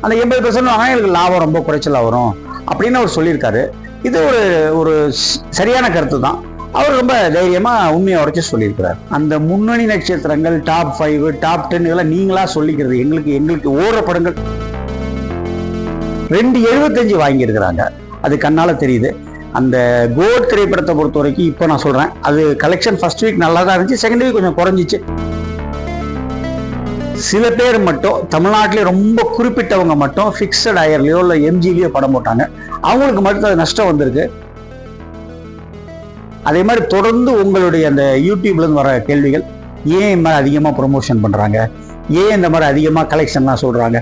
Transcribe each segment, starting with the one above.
அந்த எண்பது பர்சன்ட் வாங்கினா எங்களுக்கு லாபம் ரொம்ப குறைச்சலா வரும். அப்படின்னு அவர் சொல்லியிருக்காரு. இது ஒரு ஒரு சரியான கருத்து தான். அவர் ரொம்ப தைரியமா உண்மையை உடச்சி சொல்லியிருக்கிறார். அந்த முன்னணி நட்சத்திரங்கள் டாப் ஃபைவ் டாப் டென் இதெல்லாம் நீங்களா சொல்லிக்கிறது எங்களுக்கு எங்களுக்கு ஓடுற படங்கள். ரெண்டு எழுபத்தஞ்சு வாங்கியிருக்கிறாங்க. அது கண்ணால தெரியுது. அந்த கோட் திரைப்படத்தை பொறுத்த வரைக்கும் இப்போ நான் சொல்றேன். அது கலெக்ஷன் ஃபர்ஸ்ட் வீக் நல்லா தான் இருந்துச்சு. செகண்ட் வீக் கொஞ்சம் குறைஞ்சிச்சு. சில பேர் மட்டும் தமிழ்நாட்டிலே ரொம்ப குறிப்பிட்டவங்க மட்டும் ஃபிக்ஸட் ஆயர்லயோ இல்லை எம்ஜிலையோ படம் போட்டாங்க. அவங்களுக்கு மட்டும் அது நஷ்டம் வந்திருக்கு. அதே மாதிரி தொடர்ந்து உங்களுடைய அந்த யூடியூப்ல இருந்து வர கேள்விகள் ஏன் இந்த மாதிரி அதிகமாக ப்ரொமோஷன் பண்றாங்க? ஏன் இந்த மாதிரி அதிகமாக கலெக்ஷன்லாம் சொல்றாங்க?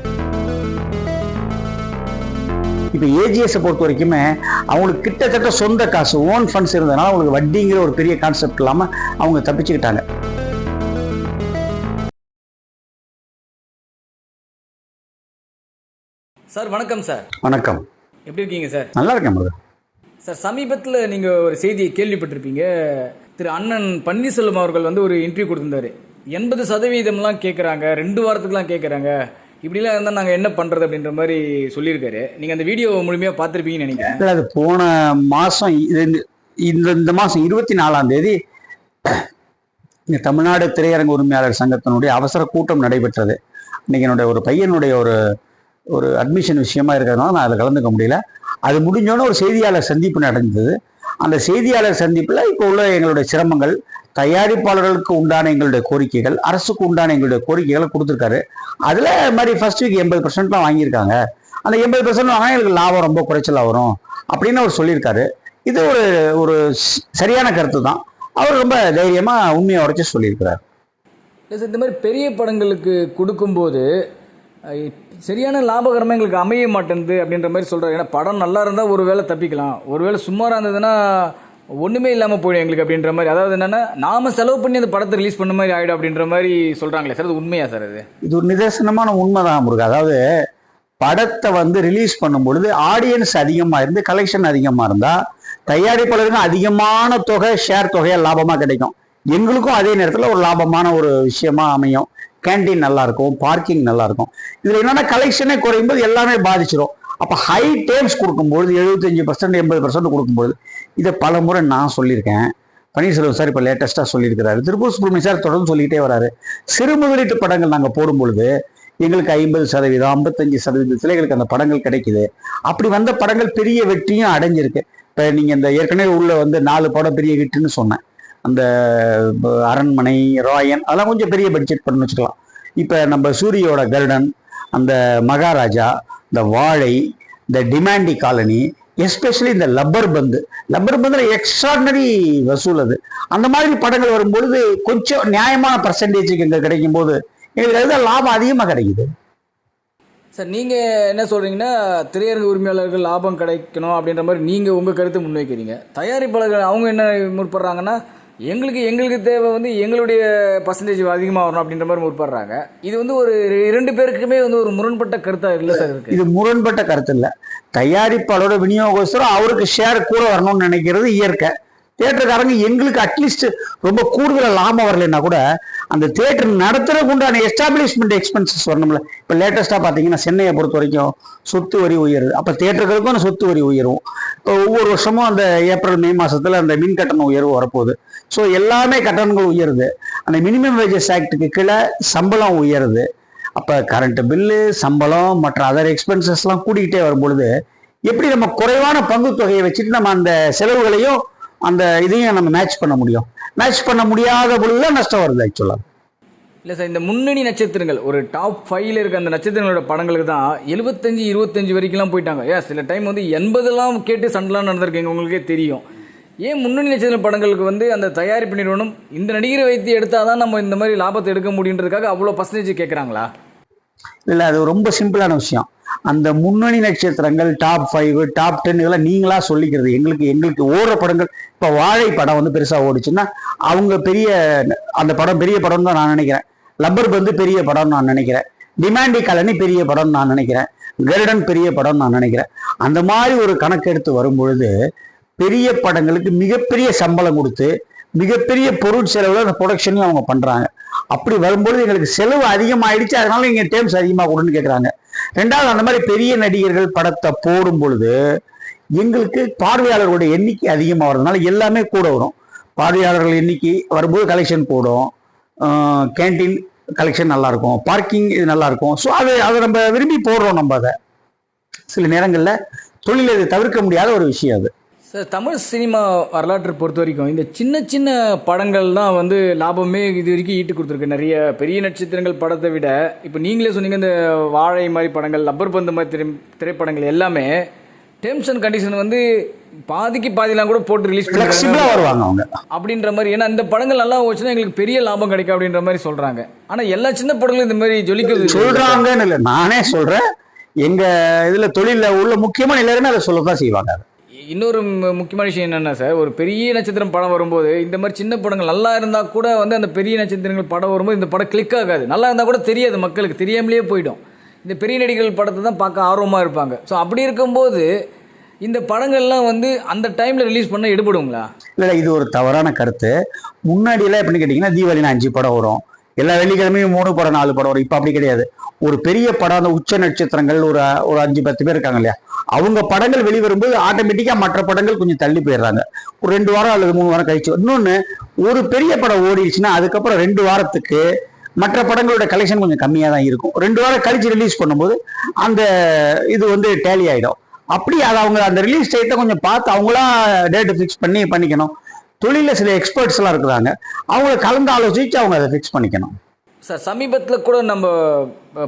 இப்போ ஏஜிஎஸ் பொறுத்த வரைக்குமே அவங்களுக்கு கிட்டத்தட்ட சொந்த காசு ஓன் ஃபண்ட்ஸ் இருந்ததுனால அவங்களுக்கு வட்டிங்கிற ஒரு பெரிய கான்செப்ட் இல்லாமல் அவங்க தப்பிச்சுக்கிட்டாங்க. சார் வணக்கம் சார். வணக்கம். எப்படி இருக்கீங்க சார்? நல்லா இருக்கேன் சார் சமீபத்தில் நீங்கள் ஒரு செய்தியை கேள்விப்பட்டிருப்பீங்க. திரு அண்ணன் பன்னீர்செல்வம் அவர்கள் வந்து ஒரு இன்டர்வியூ கொடுத்திருந்தாரு. எண்பது சதவீதம்லாம் கேட்குறாங்க ரெண்டு வாரத்துக்குலாம் கேட்குறாங்க இப்படிலாம் இருந்தால் நாங்கள் என்ன பண்ணுறது அப்படின்ற மாதிரி சொல்லியிருக்காரு. நீங்கள் அந்த வீடியோ முழுமையாக பார்த்துருப்பீங்கன்னு நினைக்கிறேன். அது போன மாதம் இந்த இந்த இந்த மாதம் இருபத்தி நாலாம் தேதி இங்க தமிழ்நாடு திரையரங்கு உரிமையாளர் சங்கத்தினுடைய அவசர கூட்டம் நடைபெற்றது. இன்னைக்கு என்னுடைய ஒரு பையனுடைய ஒரு ஒரு அட்மிஷன் விஷயமா இருக்கிறதுனால நான் அதில் கலந்துக்க முடியல. அது முடிஞ்சோன்னே ஒரு செய்தியாளர் சந்திப்பு நடந்தது. அந்த செய்தியாளர் சந்திப்பில் இப்போ உள்ள எங்களுடைய சிரமங்கள் தயாரிப்பாளர்களுக்கு உண்டான எங்களுடைய கோரிக்கைகள் அரசுக்கு உண்டான எங்களுடைய கோரிக்கைகளை கொடுத்துருக்காரு. அதில் மாதிரி ஃபர்ஸ்ட் வீக் எண்பது பர்சன்ட்லாம் வாங்கியிருக்காங்க. அந்த எண்பது பர்சன்ட் வாங்கினா எங்களுக்கு லாபம் ரொம்ப குறைச்சலாக வரும் அப்படின்னு அவர் சொல்லியிருக்காரு. இது ஒரு ஒரு சரியான கருத்து தான். அவர் ரொம்ப தைரியமாக உண்மையை உடைச்சு சொல்லியிருக்கிறார். இந்த மாதிரி பெரிய படங்களுக்கு கொடுக்கும்போது சரியான லாபகரமாக எங்களுக்கு அமைய மாட்டேங்குது அப்படின்ற மாதிரி சொல்கிறார் ஏன்னா படம் நல்லா இருந்தால் ஒரு வேளை தப்பிக்கலாம். ஒரு வேளை சுமாராக இருந்ததுன்னா ஒன்றுமே இல்லாமல் போயிடும் எங்களுக்கு அப்படின்ற மாதிரி. அதாவது என்னென்னா நாம செலவு பண்ணி அந்த படத்தை ரிலீஸ் பண்ண மாதிரி ஆகிடும் அப்படின்ற மாதிரி சொல்கிறாங்களே சார். அது உண்மையா சார் அது? இது ஒரு நிதர்சனமான உண்மை தான் முருகா. அதாவது படத்தை வந்து ரிலீஸ் பண்ணும் பொழுது ஆடியன்ஸ் அதிகமாக இருந்து கலெக்ஷன் அதிகமாக இருந்தால் தயாரிப்பாளருக்கும் அதிகமான தொகை ஷேர் தொகையாக லாபமாக கிடைக்கும். எங்களுக்கும் அதே நேரத்தில் ஒரு லாபமான ஒரு விஷயமா அமையும். கேண்டீன் நல்லா இருக்கும் பார்க்கிங் நல்லா இருக்கும் இதுல என்னன்னா கலெக்ஷனே குறையும் போது எல்லாமே பாதிச்சிடும் அப்ப ஹை டேர்ம்ஸ் கொடுக்கும்பொழுது எழுபத்தஞ்சு பர்சன்ட் எண்பது பர்சன்ட் கொடுக்கும்பொழுது இதை பல முறை நான் சொல்லியிருக்கேன். பன்னீர்செல்வம் சார் இப்போ லேட்டஸ்ட்டாக சொல்லியிருக்கிறாரு. திருப்பூர் சுப்ரமணியம் சார் தொடர்ந்து சொல்லிக்கிட்டே வராரு. சிறு முதலீட்டு படங்கள் நாங்கள் போடும் பொழுது எங்களுக்கு ஐம்பது சதவீதம் ஐம்பத்தஞ்சு சதவீதத்தில் எங்களுக்கு அந்த படங்கள் கிடைக்குது. அப்படி வந்த படங்கள் பெரிய வெற்றியும் அடைஞ்சிருக்கு. இப்போ நீங்கள் இந்த ஏற்கனவே உள்ள வந்து நாலு படம் பெரிய ஹிட்னு சொன்னேன். அந்த அரண்மனை ராயன் அதெல்லாம் கொஞ்சம் பெரிய பட்ஜெட் படம்னு வச்சுக்கலாம். இப்போ நம்ம சூரியோட கருடன் அந்த மகாராஜா இந்த வாழை இந்த டிமாண்டி காலனி எஸ்பெஷலி இந்த லப்பர் பந்து. லப்பர் பந்தில் எக்ஸ்ட்ராடனரி வசூல் அது. அந்த மாதிரி படங்கள் வரும்பொழுது கொஞ்சம் நியாயமான பர்சன்டேஜுக்கு இங்கே கிடைக்கும் போது எங்களுக்கு அதுதான் லாபம் அதிகமாக கிடைக்குது. சார் நீங்கள் என்ன சொல்கிறீங்கன்னா திரையரங்கு உரிமையாளர்கள் லாபம் கிடைக்கணும் அப்படின்ற மாதிரி நீங்கள் உங்கள் கருத்தை முன்வைக்கிறீங்க. தயாரிப்பாளர்கள் அவங்க என்ன முற்படுறாங்கன்னா எங்களுக்கு எங்களுக்கு தேவை வந்து எங்களுடைய பர்சன்டேஜ் அதிகமாக வரணும் அப்படின்ற மாதிரி முற்படுறாங்க. இது வந்து ஒரு இரண்டு பேருக்குமே வந்து ஒரு முரண்பட்ட கருத்தாக இல்லை சார் இருக்கு. இது முரண்பட்ட கருத்து இல்லை. தயாரிப்பாளரோட விநியோகஸ்தரும் அவருக்கு ஷேர் கூட வரணும்னு நினைக்கிறது இயற்கை. தேட்டருக்காரங்க எங்களுக்கு அட்லீஸ்ட் ரொம்ப கூடுதல் லாபம் வரலைன்னா கூட அந்த தேட்டர் நடத்துறதுக்கு உண்டான எஸ்டாப்ளிஷ்மெண்ட் எக்ஸ்பென்சஸ் வரணும்ல. இப்போ லேட்டஸ்ட்டாக பார்த்தீங்கன்னா சென்னையை பொறுத்த வரைக்கும் சொத்து வரி உயருது. அப்போ தேட்டர்களுக்கும் அந்த சொத்து வரி உயரும். இப்போ ஒவ்வொரு வருஷமும் அந்த ஏப்ரல் மே மாதத்தில் அந்த மின் கட்டணம் உயர்வு வரப்போகுது. ஸோ எல்லாமே கட்டணங்கள் உயருது. அந்த மினிமம் வேஜஸ் ஆக்டுக்கு கீழே சம்பளம் உயருது. அப்போ கரண்ட் பில்லு சம்பளம் மற்ற அதர் எக்ஸ்பென்சஸ்லாம் கூடிக்கிட்டே வரும்பொழுது எப்படி நம்ம குறைவான பங்கு தொகையை வச்சுட்டு நம்ம அந்த செலவுகளையும் அந்த இதையும் நம்ம மேட்ச் பண்ண முடியும். மேட்ச் பண்ண முடியாத பொழுதுதான் நஷ்டம் வருது ஆக்சுவலாக இல்லை சார் இந்த முன்னணி நட்சத்திரங்கள் ஒரு டாப் ஃபைவ்ல இருக்க அந்த நட்சத்திரங்களோட படங்களுக்கு தான் எழுபத்தஞ்சு இருபத்தஞ்சு வரைக்கும்லாம் போயிட்டாங்க. ஏன் சில டைம் வந்து எண்பதெல்லாம் கேட்டு சண்டெலாம் நடந்திருக்கீங்க உங்களுக்கே தெரியும். ஏன் முன்னணி நட்சத்திர படங்களுக்கு வந்து அந்த தயாரிப்பு நிறுவனம் இந்த நடிகரை வைத்து எடுத்தால் தான் நம்ம இந்த மாதிரி லாபத்தை எடுக்க முடியுன்றதுக்காக அவ்வளோ பர்சன்டேஜ் கேட்குறாங்களா இல்லை அது ரொம்ப சிம்பிளான விஷயம். அந்த முன்னணி நட்சத்திரங்கள் டாப் ஃபைவ் டாப் டென் இதெல்லாம் நீங்களா சொல்லிக்கிறது. எங்களுக்கு எங்களுக்கு ஓடுற படங்கள் இப்போ வாழை படம் வந்து பெருசாக ஓடிச்சுன்னா அவங்க பெரிய அந்த படம் பெரிய படம் தான் நான் நினைக்கிறேன். லப்பர் பந்து பெரிய படம் நான் நினைக்கிறேன். டிமாண்டி காலனி பெரிய படம் நான் நினைக்கிறேன். கருடன் பெரிய படம் நான் நினைக்கிறேன். அந்த மாதிரி ஒரு கணக்கெடுத்து வரும் பொழுது பெரிய படங்களுக்கு மிகப்பெரிய சம்பளம் கொடுத்து மிகப்பெரிய பொருட்செலவில் அந்த ப்ரொடக்ஷனையும் அவங்க பண்றாங்க. அப்படி வரும்பொழுது எங்களுக்கு செலவு அதிகமாயிடுச்சு. அதனால நீங்க டேம்ஸ் அதிகமாக கொடுன்னு கேட்குறாங்க ரெண்டாவது அந்த மாதிரி பெரிய நடிகர்கள் படத்தை போடும் பொழுது எங்களுக்கு பார்வையாளர்களுடைய எண்ணிக்கை அதிகமாக வரதுனால எல்லாமே கூட வரும். பார்வையாளர்கள் எண்ணிக்கை வரும்போது கலெக்ஷன் போடும். கேண்டீன் கலெக்ஷன் நல்லா இருக்கும் பார்க்கிங் இது நல்லா இருக்கும் ஸோ அது அதை நம்ம விரும்பி போடுறோம் நம்ம அதை. சில நேரங்களில் தொழில் அது தவிர்க்க முடியாத ஒரு விஷயம் அது. சார் தமிழ் சினிமா வரலாற்றை பொறுத்த வரைக்கும் இந்த சின்ன சின்ன படங்கள் தான் வந்து லாபமே இது வரைக்கும் ஈட்டு கொடுத்துருக்கு. நிறைய பெரிய நட்சத்திரங்கள் படத்தை விட இப்போ நீங்களே சொன்னீங்க இந்த வாழை மாதிரி படங்கள் லப்பர் பந்து மாதிரி திரை திரைப்படங்கள் எல்லாமே டேர்ம்ஸ் அண்ட் கண்டிஷன் வந்து பாதிக்கு பாதிலாம் கூட போட்டு ரிலீஸ் பண்ணுறாங்க வருவாங்க அவங்க. அப்படின்ற மாதிரி ஏன்னா இந்த படங்கள் நல்லா போச்சுன்னா எங்களுக்கு பெரிய லாபம் கிடைக்கும் அப்படின்ற மாதிரி சொல்கிறாங்க ஆனால் எல்லா சின்ன படங்களும் இந்த மாதிரி ஜொலிக்கிறது சொல்றாங்கன்னு இல்லை நானே சொல்றேன். எங்க இதுல தொழில உள்ள முக்கியமான எல்லாருமே அதை சொல்லத்தான் செய்வாங்க. இன்னொரு முக்கியமான விஷயம் என்னென்னா சார் ஒரு பெரிய நட்சத்திரம் படம் வரும்போது இந்த மாதிரி சின்ன படங்கள் நல்லா இருந்தால் கூட வந்து அந்த பெரிய நட்சத்திரங்கள் படம் வரும்போது இந்த படம் கிளிக் ஆகாது. நல்லா இருந்தால் கூட தெரியாது மக்களுக்கு தெரியாமலே போயிடும். இந்த பெரிய நடிகர்கள் படத்தை தான் பார்க்க ஆர்வமாக இருப்பாங்க. ஸோ அப்படி இருக்கும்போது இந்த படங்கள்லாம் வந்து அந்த டைமில் ரிலீஸ் பண்ண எடுபடுங்களா? இல்லை இது ஒரு தவறான கருத்து. முன்னாடியெல்லாம் எப்படின்னு கேட்டிங்கன்னா தீபாவளினா அஞ்சு படம் வரும். எல்லா வெள்ளிக்கிழமையும் மூணு படம் நாலு படம் வரும். இப்போ அப்படி கிடையாது. ஒரு பெரிய படம் அந்த உச்ச நட்சத்திரங்கள் ஒரு ஒரு அஞ்சு பத்து பேர் இருக்காங்க இல்லையா? அவங்க படங்கள் வெளிவரும்போது ஆட்டோமேட்டிக்காக மற்ற படங்கள் கொஞ்சம் தள்ளி போயிடுறாங்க. ஒரு ரெண்டு வாரம் அல்லது மூணு வாரம் கழிச்சு. இன்னொன்று ஒரு பெரிய படம் ஓடிடுச்சுன்னா அதுக்கப்புறம் ரெண்டு வாரத்துக்கு மற்ற படங்களோட கலெக்ஷன் கொஞ்சம் கம்மியாக தான் இருக்கும். ரெண்டு வாரம் கழிச்சு ரிலீஸ் பண்ணும்போது அந்த இது வந்து டேலி ஆகிடும் அப்படி அதை அவங்க அந்த ரிலீஸ் டேட்டை கொஞ்சம் பார்த்து அவங்களா டேட் ஃபிக்ஸ் பண்ணி பண்ணிக்கணும். தொழிலில் சில எக்ஸ்பர்ட்ஸ்லாம் இருக்கிறாங்க. அவங்கள கலந்து ஆலோசிச்சு அவங்க அதை ஃபிக்ஸ் பண்ணிக்கணும். சார் சமீபத்தில் கூட நம்ம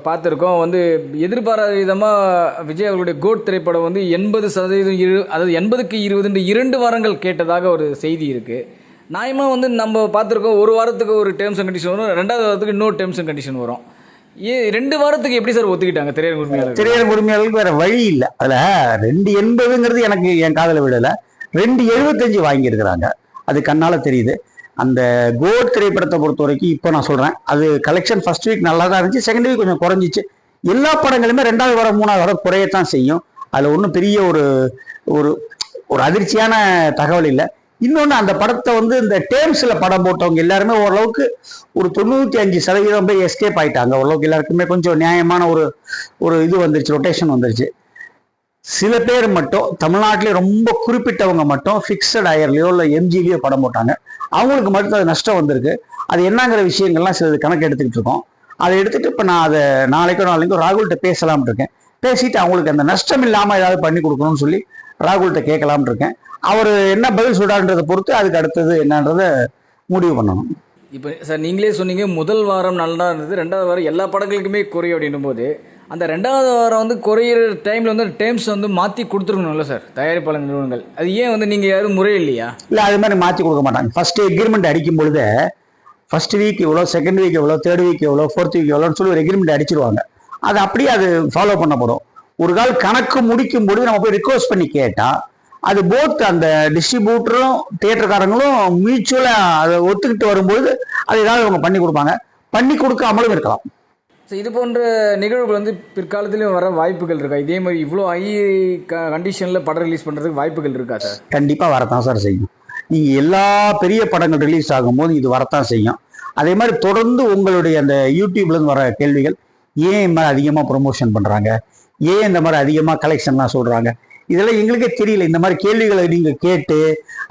பார்த்துருக்கோம். வந்து எதிர்பாராத விதமாக விஜய் அவர்களுடைய கோட் திரைப்படம் வந்து எண்பது சதவீதம் இரு அதாவது எண்பதுக்கு இருபதுன்ற இரண்டு வாரங்கள் கேட்டதாக ஒரு செய்தி இருக்குது நியாயமாக வந்து நம்ம பார்த்துருக்கோம் ஒரு வாரத்துக்கு ஒரு டேர்ம்ஸ் அண்ட் கண்டிஷன் வரும் ரெண்டாவது வாரத்துக்கு இன்னொரு டேர்ம்ஸ் அண்ட் கண்டிஷன் வரும். ஏ ரெண்டு வாரத்துக்கு எப்படி சார் ஒத்துக்கிட்டாங்க திரையரங்க உரிமையாளர் திரையரங்க உரிமையாளர்களுக்கு வேற வழி இல்லை. அதில் ரெண்டு எண்பதுங்கிறது எனக்கு என் காதல விடலை ரெண்டு எழுபத்தஞ்சு வாங்கியிருக்கிறாங்க. அது கண்ணால் தெரியுது. அந்த கோட் திரைப்படத்தை பொறுத்த வரைக்கும் இப்போ நான் சொல்கிறேன் அது கலெக்ஷன் ஃபர்ஸ்ட் வீக் நல்லா தான் இருந்துச்சு செகண்ட் வீக் கொஞ்சம் குறைஞ்சிச்சு. எல்லா படங்களுமே ரெண்டாவது வாரம் மூணாவது வாரம் குறையத்தான் செய்யும். அதில் ஒன்றும் பெரிய ஒரு ஒரு ஒரு அதிர்ச்சியான தகவல் இல்லை. இன்னொன்று அந்த படத்தை வந்து இந்த டேர்ம்ஸில் படம் போட்டவங்க எல்லாருமே ஓரளவுக்கு ஒரு தொண்ணூற்றி அஞ்சு சதவீதம் போய் எஸ்கேப் ஆகிட்டாங்க ஓரளவுக்கு எல்லாருக்குமே கொஞ்சம் நியாயமான ஒரு ஒரு இது வந்துருச்சு ரொட்டேஷன் வந்துருச்சு. சில பேர் மட்டும் தமிழ்நாட்டிலே ரொம்ப குறிப்பிட்டவங்க மட்டும் ஃபிக்ஸட் ஆயர்லையோ இல்லை எம்ஜிலையோ படம் போட்டாங்க. அவங்களுக்கு மட்டும் அது நஷ்டம் வந்திருக்கு. அது என்னங்கிற விஷயங்கள்லாம் சில கணக்கு எடுத்துக்கிட்டு இருக்கோம். அதை எடுத்துட்டு இப்போ நான் அதை நாளைக்கோ நாளைக்கோ ராகுல்கிட்ட பேசலாம்னு இருக்கேன். பேசிட்டு அவங்களுக்கு அந்த நஷ்டம் இல்லாமல் ஏதாவது பண்ணி கொடுக்கணும்னு சொல்லி ராகுல்கிட்ட கேட்கலாம்னு இருக்கேன். அவர் என்ன பதில் சொல்கிறான்றதை பொறுத்து அதுக்கு அடுத்தது என்னன்றதை முடிவு பண்ணணும். இப்போ சார் நீங்களே சொன்னீங்க முதல் வாரம் நல்லா இருந்தது ரெண்டாவது வாரம் எல்லா படங்களுக்குமே குறை அப்படின்னும் போது அந்த ரெண்டாவது வாரம் வந்து குறையிற டைமில் வந்து டேர்ம்ஸ் வந்து மாற்றி கொடுத்துருக்கணும்ல சார் தயாரிப்பாளர் நிறுவனங்கள். அது ஏன் வந்து நீங்கள் யாரும் முறை இல்லையா இல்லை அது மாதிரி மாற்றி கொடுக்க மாட்டாங்க. ஃபஸ்ட்டு எக்ரிமெண்ட் அடிக்கும் பொழுது ஃபர்ஸ்ட் வீக் எவ்வளோ செகண்ட் வீக் எவ்வளோ தேர்ட் வீக் எவ்வளோ ஃபோர்த் வீக் எவ்வளோன்னு சொல்லி ஒரு எக்ரிமெண்ட் அடிச்சிருவாங்க. அது அப்படியே அது ஃபாலோ பண்ணப்படும். ஒரு கால் கணக்கு முடிக்கும் பொழுது நம்ம போய் ரிக்வஸ்ட் பண்ணி கேட்டால் அது போத் அந்த டிஸ்ட்ரிபியூட்டரும் தியேட்டர்காரங்களும் மியூச்சுவலாக அதை ஒத்துக்கிட்டு வரும்பொழுது அது ஏதாவது அவங்க பண்ணி கொடுப்பாங்க. பண்ணி கொடுக்காமலும் இருக்கலாம். ஸோ இது போன்ற நிகழ்வுகள் வந்து பிற்காலத்திலையும் வர வாய்ப்புகள் இருக்கா? இதே மாதிரி இவ்வளோ ஹை க கண்டிஷனில் படம் ரிலீஸ் பண்ணுறதுக்கு வாய்ப்புகள் இருக்கா சார் கண்டிப்பாக வரத்தான் சார் செய்யும். நீங்கள் எல்லா பெரிய படங்கள் ரிலீஸ் ஆகும்போது இது வரத்தான் செய்யும். அதே மாதிரி தொடர்ந்து உங்களுடைய அந்த யூடியூப்லேருந்து வர கேள்விகள் ஏன் இந்த மாதிரி அதிகமாக ப்ரொமோஷன் பண்ணுறாங்க ஏன் இந்த மாதிரி அதிகமாக கலெக்ஷன்லாம் சொல்கிறாங்க இதெல்லாம் எங்களுக்கே தெரியல. இந்த மாதிரி கேள்விகளை நீங்கள் கேட்டு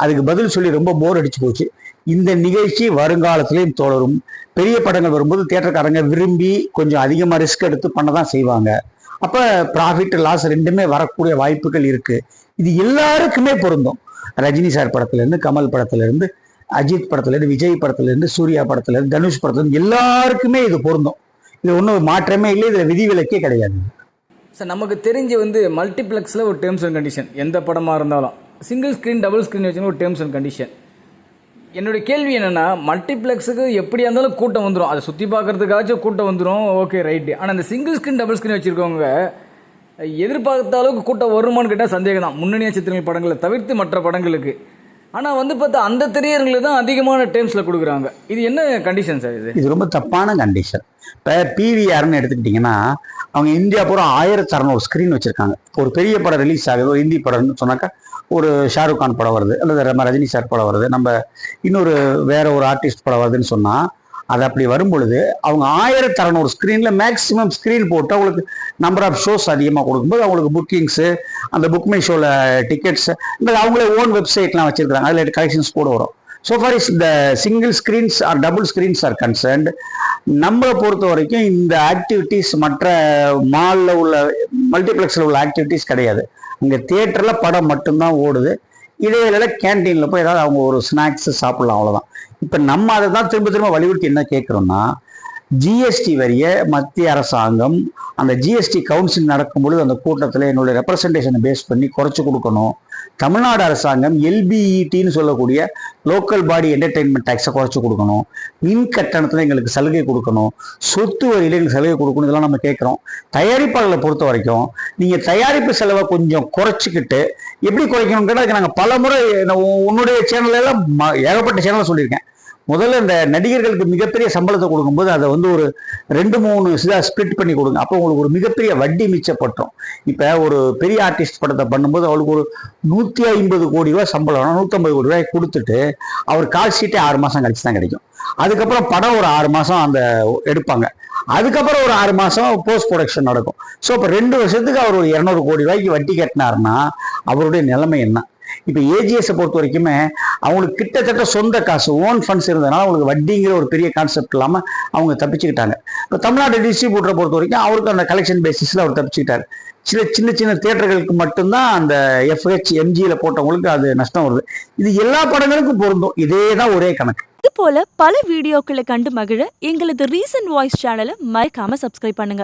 அதுக்கு பதில் சொல்லி ரொம்ப போர் அடிச்சு போச்சு. இந்த நிகழ்ச்சி வருங்காலத்திலையும் தொடரும். பெரிய படங்கள் வரும்போது தேட்டர்காரங்க விரும்பி கொஞ்சம் அதிகமாக ரிஸ்க் எடுத்து பண்ண தான் செய்வாங்க. அப்போ ப்ராஃபிட் லாஸ் ரெண்டுமே வரக்கூடிய வாய்ப்புகள் இருக்குது இது எல்லாருக்குமே பொருந்தும். ரஜினி சார் படத்துலேருந்து கமல் படத்துலேருந்து அஜித் படத்துலேருந்து விஜய் படத்துலேருந்து சூர்யா படத்துலேருந்து தனுஷ் படத்துலேருந்து எல்லாருக்குமே இது பொருந்தும். இது ஒன்றும் மாற்றமே இல்லை. இதில் விதிவிலக்கே கிடையாது. சார் நமக்கு தெரிஞ்சு வந்து மல்டிப்ளெக்ஸில் ஒரு டேர்ம்ஸ் அண்ட் கண்டிஷன் எந்த படமாக இருந்தாலும். சிங்கிள் ஸ்க்ரீன் டபுள் ஸ்க்ரீன் வச்சுன்னு ஒரு டேர்ம்ஸ் அண்ட் கண்டிஷன் என்னுடைய கேள்வி என்னென்னா மல்டிப்ளெக்ஸுக்கு எப்படியா இருந்தாலும் கூட்டம் வந்துடும் அதை சுற்றி பார்க்கறதுக்காச்சும் கூட்டம் வந்துடும் ஓகே ரைட்டு ஆனால் இந்த சிங்கிள் ஸ்க்ரீன் டபுள் ஸ்க்ரீன் வச்சுருக்கவங்க எதிர்பார்த்த அளவுக்கு கூட்டம் வருமான்னு கேட்டால் சந்தேகம் தான் முன்னணி நட்சத்திரங்கள் படங்களை தவிர்த்து மற்ற படங்களுக்கு. ஆனால் வந்து பார்த்தா அந்த திரையரங்களை தான் அதிகமான டைம்ஸில் கொடுக்குறாங்க. இது என்ன கண்டிஷன் சார் இது? இது ரொம்ப தப்பான கண்டிஷன் இப்போ பிவிஆர்னு எடுத்துக்கிட்டிங்கன்னா அவங்க இந்தியா பூரா ஆயிரத்தி அறநூறு ஸ்க்ரீன் வச்சிருக்காங்க. ஒரு பெரிய படம் ரிலீஸ் ஆகுது ஒரு ஹிந்தி படம்னு சொன்னாக்கா ஒரு ஷாருக் கான் படம் வருது அல்லது நம்ம ரஜினி சார் படம் வருது. நம்ம இன்னொரு வேற ஒரு ஆர்டிஸ்ட் படம் வருதுன்னு சொன்னால் அது அப்படி வரும் பொழுது அவங்க ஆயிரத்தி அறநூறு ஸ்க்ரீனில் மேக்ஸிமம் ஸ்க்ரீன் போட்டு அவங்களுக்கு நம்பர் ஆஃப் ஷோஸ் அதிகமாக கொடுக்கும்போது அவங்களுக்கு புக்கிங்ஸு அந்த புக் மை ஷோவில் டிக்கெட்ஸ் இந்த அவங்களே ஓன் வெப்சைட்லாம் வச்சுருக்காங்க அதில் கலெக்ஷன்ஸ் கூட வரும். ஸோ ஃபார் இஸ் இந்த single screens or double screens or concerned நம்மளை பொறுத்த வரைக்கும் இந்த ஆக்டிவிட்டீஸ் மற்ற மாலில் உள்ள மல்டிப்ளெக்ஸில் உள்ள ஆக்டிவிட்டீஸ் கிடையாது. இங்கே தியேட்டரில் படம் மட்டும்தான் ஓடுது. இடையில கேன்டீனில் போய் ஏதாவது அவங்க ஒரு ஸ்நாக்ஸ் சாப்பிடலாம் அவ்வளோதான் இப்போ நம்ம அதை தான் திரும்ப திரும்ப வலியுறுத்தி என்ன கேட்குறோம்னா ஜிஎஸ்டி வரியை மத்திய அரசாங்கம் அந்த ஜிஎஸ்டி கவுன்சில் நடக்கும் பொழுது அந்த கூட்டத்தில் என்னுடைய ரெப்ரசன்டேஷனை பேஸ் பண்ணி குறைச்சி கொடுக்கணும். தமிழ்நாடு அரசாங்கம் எல்பிஇடின்னு சொல்லக்கூடிய லோக்கல் பாடி என்டர்டெயின்மெண்ட் டேக்ஸை குறைச்சி கொடுக்கணும். மின் கட்டணத்தில் எங்களுக்கு சலுகை கொடுக்கணும். சொத்து வரியில் எங்களுக்கு சலுகை கொடுக்கணும் இதெல்லாம் நம்ம கேட்குறோம். தயாரிப்பாளர்களை பொறுத்த வரைக்கும் நீங்கள் தயாரிப்பு செலவை கொஞ்சம் குறைச்சிக்கிட்டு எப்படி குறைக்கணும் கேட்டால் நாங்கள் பல முறை உன்னுடைய சேனலெல்லாம் ம- ஏகப்பட்ட சேனலை சொல்லியிருக்கேன். முதல்ல இந்த நடிகர்களுக்கு மிகப்பெரிய சம்பளத்தை கொடுக்கும்போது அதை வந்து ஒரு ரெண்டு மூணு இதாக ஸ்பிளிட் பண்ணி கொடுங்க. அப்போ உங்களுக்கு ஒரு மிகப்பெரிய வட்டி மிச்சப்பட்டோம் இப்போ ஒரு பெரிய ஆர்டிஸ்ட் படத்தை பண்ணும்போது அவளுக்கு ஒரு நூற்றி ஐம்பது கோடி ரூபாய் சம்பளம் நூற்றம்பது கோடி ரூபாய் கொடுத்துட்டு அவர் கால் ஷீட்டே ஆறு மாதம் கழிச்சு தான் கிடைக்கும். அதுக்கப்புறம் படம் ஒரு ஆறு மாதம் அந்த எடுப்பாங்க. அதுக்கப்புறம் ஒரு ஆறு மாதம் போஸ்ட் ப்ரொடக்ஷன் நடக்கும். ஸோ இப்போ ரெண்டு வருஷத்துக்கு அவர் ஒரு இரநூறு கோடி ரூபாய்க்கு வட்டி கட்டினாருன்னா அவருடைய நிலைமை என்ன? இப்போ ஏஜிஎஸை பொறுத்த வரைக்குமே அவங்களுக்கு கிட்டத்தட்ட சொந்த காசு ஓன் ஃபண்ட்ஸ் இருந்ததுனால அவங்களுக்கு வட்டிங்கிற ஒரு பெரிய கான்செப்ட் இல்லாமல் அவங்க தப்பிச்சுக்கிட்டாங்க. இப்போ தமிழ்நாடு டிஸ்ட்ரிபியூட்டரை பொறுத்த வரைக்கும் அவருக்கு அந்த கலெக்ஷன் பேசிஸில் அவர் தப்பிச்சுக்கிட்டார். சில சின்ன சின்ன தியேட்டர்களுக்கு மட்டும்தான் அந்த எஃப்ஹெச் எம்ஜியில் போட்டவங்களுக்கு அது நஷ்டம் வருது. இது எல்லா படங்களுக்கும் பொருந்தும். இதே தான் ஒரே கணக்கு. இது போல பல வீடியோக்களை கண்டு மகிழ எங்களது ரீசன்ட் வாய்ஸ் சேனலை மறைக்காம சப்ஸ்கிரைப் பண்ணுங்க.